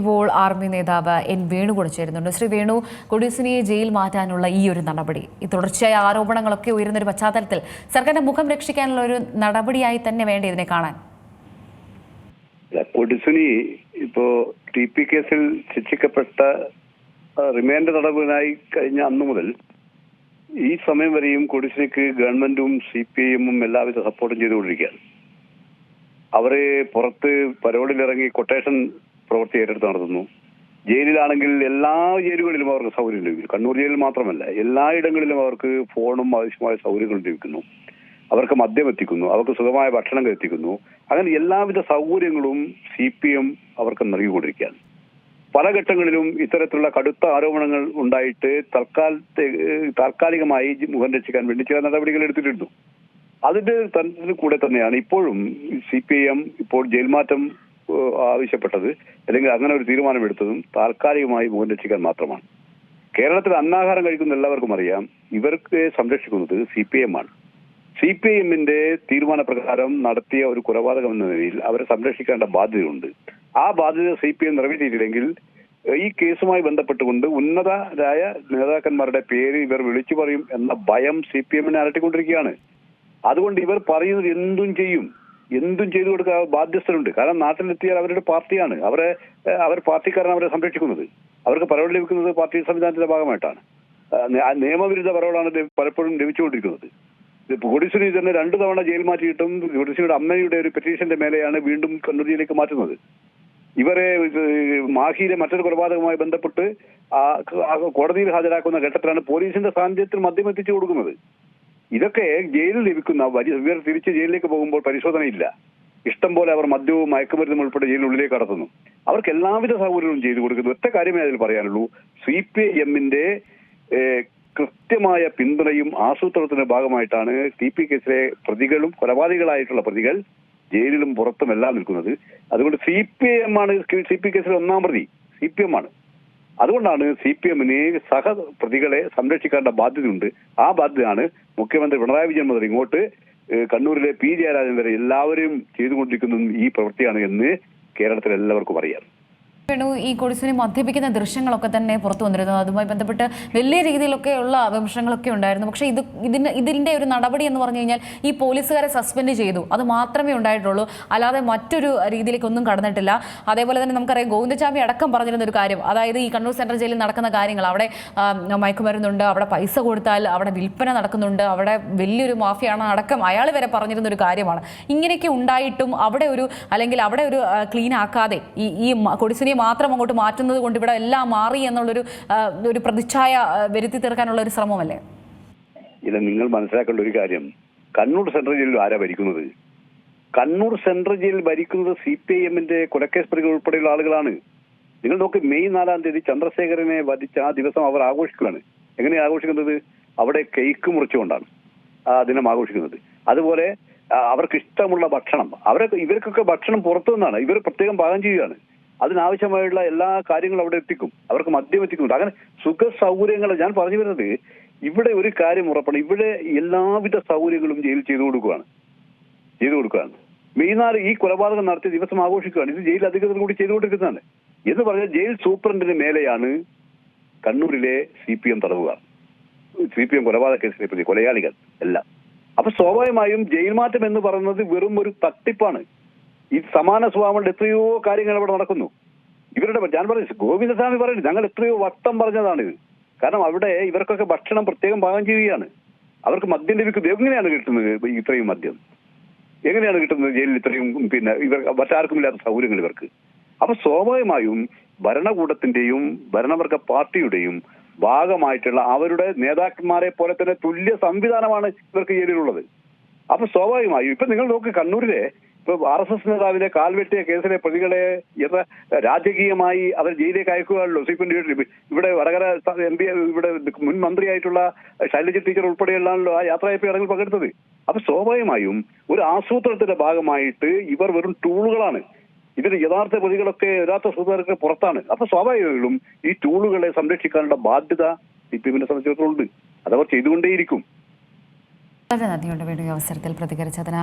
ഇപ്പോൾ ആർമി നേതാവ് എൻ വേണു കൂടെ ചേരുന്നുണ്ട്. ശ്രീ വേണു കൊടിസിനിയെ ജയിൽ മാറ്റാനുള്ള ഈ ഒരു നടപടി ഈ തുടർച്ചയായ ആരോപണങ്ങളൊക്കെ ഉയരുന്ന ഒരു പശ്ചാത്തലത്തിൽ സർക്കാരിന്റെ മുഖം രക്ഷിക്കാനുള്ള ഒരു നടപടിയായി തന്നെ വേണ്ട ഇതിനെ കാണാൻ? കൊടിസുനി ഇപ്പോ ടി പി കേസിൽ ശിക്ഷിക്കപ്പെട്ട റിമാൻഡ് തടവിനായി കഴിഞ്ഞ അന്നു മുതൽ ഈ സമയം വരെയും കൊടിസുനിക്ക് ഗവൺമെന്റും സി പി ഐ എമ്മും എല്ലാവിധ സപ്പോർട്ടും ചെയ്തുകൊണ്ടിരിക്കുകയാണ്. അവർ പുറത്ത് പരോളിലിറങ്ങി കൊട്ടേഷൻ പ്രവൃത്തി ഏറ്റെടുത്ത് നടത്തുന്നു. ജയിലിലാണെങ്കിൽ എല്ലാ ജയിലുകളിലും അവർക്ക് സൗകര്യം ലഭിക്കും കണ്ണൂർ ജയിലിൽ മാത്രമല്ല എല്ലായിടങ്ങളിലും അവർക്ക് ഫോണും ആവശ്യമായ സൗകര്യങ്ങളും ലഭിക്കുന്നു. അവർക്ക് മദ്യം എത്തിക്കുന്നു അവർക്ക് സുഖമായ ഭക്ഷണം എത്തിക്കുന്നു അങ്ങനെ എല്ലാവിധ സൗകര്യങ്ങളും സി പി എം അവർക്ക് നൽകിക്കൊണ്ടിരിക്കുകയാണ്. പല ഘട്ടങ്ങളിലും ഇത്തരത്തിലുള്ള കടുത്ത ആരോപണങ്ങൾ ഉണ്ടായിട്ട് തൽക്കാലത്തെ താൽക്കാലികമായി മുഖം രക്ഷിക്കാൻ വേണ്ടി ചില നടപടികൾ എടുത്തിട്ടുണ്ട്. അതിന്റെ തന്നെ കൂടെ തന്നെയാണ് ഇപ്പോഴും സി പി ഐ എം ഇപ്പോൾ ജയിൽമാറ്റം ആവശ്യപ്പെട്ടത് അല്ലെങ്കിൽ അങ്ങനെ ഒരു തീരുമാനമെടുത്തതും താൽക്കാലികമായി മുഖം രക്ഷിക്കാൻ മാത്രമാണ്. കേരളത്തിൽ അന്നാഹാരം കഴിക്കുന്ന എല്ലാവർക്കും അറിയാം ഇവർക്ക് സംരക്ഷിക്കുന്നത് സി പി എം ആണ്. സി പി ഐ എമ്മിന്റെ തീരുമാനപ്രകാരം നടത്തിയ ഒരു കൊലപാതകം എന്ന നിലയിൽ അവരെ സംരക്ഷിക്കേണ്ട ബാധ്യതയുണ്ട്. ആ ബാധ്യത സി പി എം നിറവേറ്റിയിട്ടില്ലെങ്കിൽ ഈ കേസുമായി ബന്ധപ്പെട്ടുകൊണ്ട് ഉന്നതരായ നേതാക്കന്മാരുടെ പേര് ഇവർ വിളിച്ചു പറയും എന്ന ഭയം സി പി എമ്മിനെ അലട്ടിക്കൊണ്ടിരിക്കുകയാണ്. അതുകൊണ്ട് ഇവർ പറയുന്നത് എന്തും ചെയ്യും. എന്തും ചെയ്തു കൊടുക്കാൻ ബാധ്യസ്ഥരുണ്ട്. കാരണം നാട്ടിലെത്തിയാൽ അവരുടെ പാർട്ടിയാണ്. അവരെ അവർ പാർട്ടിക്കാരാണ് അവരെ സംരക്ഷിക്കുന്നത്. അവർക്ക് പരോൾ ലഭിക്കുന്നത് പാർട്ടി സംവിധാനത്തിന്റെ ഭാഗമായിട്ടാണ്. നിയമവിരുദ്ധ പരവളാണ് പലപ്പോഴും ലഭിച്ചുകൊണ്ടിരിക്കുന്നത്. കൊടിശ്ശേരി തന്നെ രണ്ടു തവണ ജയിൽ മാറ്റിയിട്ടും കൊടിശ്ശേരിയുടെ അമ്മയുടെ ഒരു പെറ്റീഷന്റെ മേലെയാണ് വീണ്ടും കണ്ണൂർ മാറ്റുന്നത്. ഇവരെ മാഹിയിലെ മറ്റൊരു കൊലപാതകവുമായി ബന്ധപ്പെട്ട് കോടതിയിൽ ഹാജരാക്കുന്ന ഘട്ടത്തിലാണ് പോലീസിന്റെ സാന്നിധ്യത്തിൽ മദ്യം എത്തിച്ചു കൊടുക്കുന്നത്. ഇതൊക്കെ ജയിലിൽ ലഭിക്കുന്ന വലിയ ഇവർ തിരിച്ച് ജയിലിലേക്ക് പോകുമ്പോൾ പരിശോധനയില്ല. ഇഷ്ടം പോലെ അവർ മദ്യവും മയക്കുമരുന്നും ഉൾപ്പെടെ ജയിലിനുള്ളിലേക്ക് കടത്തുന്നു. അവർക്ക് എല്ലാവിധ സൗകര്യവും ചെയ്തു കൊടുക്കുന്നു. ഒറ്റ കാര്യമേ അതിൽ പറയാനുള്ളൂ. സി പി ഐ എമ്മിന്റെ കൃത്യമായ പിന്തുണയും ആസൂത്രണത്തിന്റെ ഭാഗമായിട്ടാണ് ടി പി കേസിലെ പ്രതികളും കൊലപാതകളായിട്ടുള്ള പ്രതികൾ ജയിലിലും പുറത്തും എല്ലാം നിൽക്കുന്നത്. അതുകൊണ്ട് സി പി ഐ എം ആണ് സി പി കേസിലെ ഒന്നാം പ്രതി. സി പി എം ആണ്. അതുകൊണ്ടാണ് സി പി എമ്മിന് സഹ പ്രതികളെ സംരക്ഷിക്കേണ്ട ബാധ്യതയുണ്ട്. ആ ബാധ്യതയാണ് മുഖ്യമന്ത്രി പിണറായി വിജയൻ മുതൽ ഇങ്ങോട്ട് കണ്ണൂരിലെ പി ജയരാജൻ വരെ എല്ലാവരും ചെയ്തുകൊണ്ടിരിക്കുന്നതും ഈ പ്രവൃത്തിയാണ് എന്ന് കേരളത്തിൽ എല്ലാവർക്കും അറിയാം. വേണു ഈ കൊടിസിനെ മദ്യപിക്കുന്ന ദൃശ്യങ്ങളൊക്കെ തന്നെ പുറത്തു വന്നിരുന്നു. അതുമായി ബന്ധപ്പെട്ട് വലിയ രീതിയിലൊക്കെയുള്ള വിമർശനങ്ങളൊക്കെ ഉണ്ടായിരുന്നു. പക്ഷേ ഇത് ഇതിന് ഇതിന്റെ ഒരു നടപടി എന്ന് പറഞ്ഞു കഴിഞ്ഞാൽ ഈ പോലീസുകാരെ സസ്പെൻഡ് ചെയ്തു. അത് മാത്രമേ ഉണ്ടായിട്ടുള്ളൂ. അല്ലാതെ മറ്റൊരു രീതിയിലേക്കൊന്നും കടന്നിട്ടില്ല. അതേപോലെ തന്നെ നമുക്കറിയാം ഗോവിന്ദചാമി അടക്കം പറഞ്ഞിരുന്ന ഒരു കാര്യം. അതായത് ഈ കണ്ണൂർ സെൻട്രൽ ജയിലിൽ നടക്കുന്ന കാര്യങ്ങൾ. അവിടെ മയക്കുമരുന്നുണ്ട് അവിടെ പൈസ കൊടുത്താൽ അവിടെ വിൽപ്പന നടക്കുന്നുണ്ട്. അവിടെ വലിയൊരു മാഫിയാണ് അടക്കം അയാൾ വരെ പറഞ്ഞിരുന്ന ഒരു കാര്യമാണ്. ഇങ്ങനെയൊക്കെ ഉണ്ടായിട്ടും അവിടെ ഒരു അല്ലെങ്കിൽ അവിടെ ഒരു ക്ലീൻ ആക്കാതെ ഈ ഈ കൊടിസിനെ മാത്രം അങ്ങോട്ട് മാറ്റുന്നത് കൊണ്ട് ഇവിടെ എല്ലാം മാറി എന്നുള്ളൊരു ഒരു പ്രതിച്ഛായ വരുത്തി തീർക്കാനുള്ള ഒരു ശ്രമമല്ലേ? ഇത് നിങ്ങൾ മനസ്സിലാക്കേണ്ട ഒരു കാര്യം. കണ്ണൂർ സെൻട്രൽ ജയിലിൽ ആരാ ഭരിക്കുന്നത്? കണ്ണൂർ സെൻട്രൽ ജയിലിൽ ഭരിക്കുന്നത് സി പി ഐ എമ്മിന്റെ കൊലക്കേസ് പ്രതികൾ ഉൾപ്പെടെയുള്ള ആളുകളാണ്. നിങ്ങൾ നോക്ക് മെയ് നാലാം തീയതി ചന്ദ്രശേഖരനെ വധിച്ച ആ ദിവസം അവർ ആഘോഷിക്കുകയാണ്. എങ്ങനെയാണ് ആഘോഷിക്കുന്നത്? അവിടെ കേക്ക് മുറിച്ചുകൊണ്ടാണ് ആ ദിനം ആഘോഷിക്കുന്നത്. അതുപോലെ അവർക്ക് ഇഷ്ടമുള്ള ഭക്ഷണം അവരെ ഇവർക്കൊക്കെ ഭക്ഷണം പുറത്തു നിന്നാണ് ഇവർ പ്രത്യേകം പാകം ചെയ്യുകയാണ്. അതിനാവശ്യമായുള്ള എല്ലാ കാര്യങ്ങളും അവിടെ എത്തിക്കും. അവർക്ക് മദ്യം എത്തിക്കുന്നുണ്ട്. അങ്ങനെ സുഖ സൗകര്യങ്ങൾ ഞാൻ പറഞ്ഞു വരുന്നത് ഇവിടെ ഒരു കാര്യം ഉറപ്പാണ്. ഇവിടെ എല്ലാവിധ സൗകര്യങ്ങളും ജയിൽ ചെയ്തു കൊടുക്കുകയാണ്. ചെയ്തു കൊടുക്കുകയാണ്. മെയ്നാൽ ഈ കൊലപാതകം നടത്തിയ ദിവസം ആഘോഷിക്കുകയാണ്. ഇത് ജയിൽ അധികൃതർ കൂടി ചെയ്തുകൊണ്ടിരിക്കുന്നതാണ് എന്ന് പറഞ്ഞാൽ ജയിൽ സൂപ്രണ്ടിന് മേലെയാണ് കണ്ണൂരിലെ സി പി എം തടവുകാർ. സി പി എം കൊലപാതക കേസിലെ പ്രതി കൊലയാളികൾ എല്ലാം. അപ്പൊ സ്വാഭാവികമായും ജയിൽ മാറ്റം എന്ന് പറയുന്നത് വെറും ഒരു തട്ടിപ്പാണ്. ഈ സമാന സ്വഭാവങ്ങളുടെ എത്രയോ കാര്യങ്ങൾ അവിടെ നടക്കുന്നു. ഇവരുടെ ഞാൻ പറഞ്ഞു ഗോവിന്ദസ്വാമി പറയുന്നത് ഞങ്ങൾ എത്രയോ വട്ടം പറഞ്ഞതാണ് ഇത്. കാരണം അവിടെ ഇവർക്കൊക്കെ ഭക്ഷണം പ്രത്യേകം പാകം ചെയ്യുകയാണ്. അവർക്ക് മദ്യം ലഭിക്കുന്നത് എങ്ങനെയാണ് കിട്ടുന്നത് ഇത്രയും മദ്യം? എങ്ങനെയാണ് കിട്ടുന്നത് ജയിലിൽ ഇത്രയും പിന്നെ ഇവർ മറ്റാർക്കും ഇല്ലാത്ത സൗകര്യങ്ങൾ ഇവർക്ക്? അപ്പൊ സ്വാഭാവികമായും ഭരണകൂടത്തിന്റെയും ഭരണവർഗ പാർട്ടിയുടെയും ഭാഗമായിട്ടുള്ള അവരുടെ നേതാക്കന്മാരെ പോലെ തന്നെ തുല്യ സംവിധാനമാണ് ഇവർക്ക് ജയിലിലുള്ളത്. അപ്പൊ സ്വാഭാവികമായും ഇപ്പൊ നിങ്ങൾ നോക്ക് കണ്ണൂരിലെ ആർ എസ് എസ് നേതാവിനെ കാൽവെട്ടിയ കേസിലെ പ്രതികളെ എത്ര രാജകീയമായി അവർ ജയിലേക്ക് അയക്കുകയാണല്ലോ സി പി ഇവിടെ വടകര എം പി ഇവിടെ മുൻ മന്ത്രിയായിട്ടുള്ള ശൈലജ ടീച്ചർ ഉൾപ്പെടെയുള്ളതാണല്ലോ ആ യാത്രയപ്പ് ചടങ്ങിൽ പങ്കെടുത്തത്. അപ്പൊ സ്വാഭാവികമായും ഒരു ആസൂത്രണത്തിന്റെ ഭാഗമായിട്ട് ഇവർ വെറും ടൂളുകളാണ്. ഇതിന് യഥാർത്ഥ പ്രതികളൊക്കെ യഥാർത്ഥ സുഹൃത്തുക്കൾ പുറത്താണ്. അപ്പൊ സ്വാഭാവികമായും ഈ ടൂളുകളെ സംരക്ഷിക്കാനുള്ള ബാധ്യത സി പി എമ്മിനെ സംബന്ധിച്ചിടത്തോളം ഉണ്ട്. അതവർ ചെയ്തുകൊണ്ടേയിരിക്കും. വളരെ നന്ദിയുണ്ട് വീണ്ടും അവസരത്തിൽ പ്രതികരിച്ചതിന്.